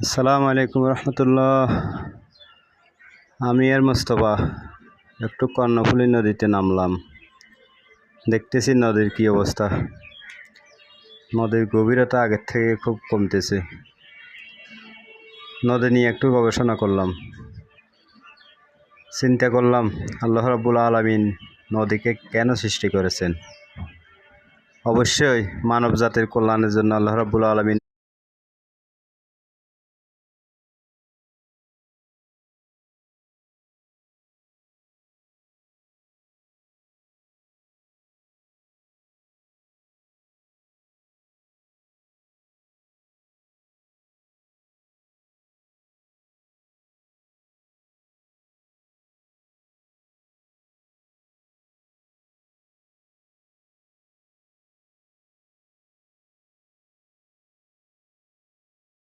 আসসালামু আলাইকুম রহমতুল্লাহ। আমি আর মোস্তফা, একটু কর্ণফুলী নদীতে নামলাম। দেখতেছি নদীর কী অবস্থা। নদীর গভীরতা আগের থেকে খুব কমতেছে। নদী নিয়ে একটু গবেষণা করলাম। চিন্তা করলাম, আল্লাহ রাবুল আলমিন নদীকে কেন সৃষ্টি করেছেন? অবশ্যই মানব জাতির কল্যাণের জন্য আল্লাহ রাবুল আলমিন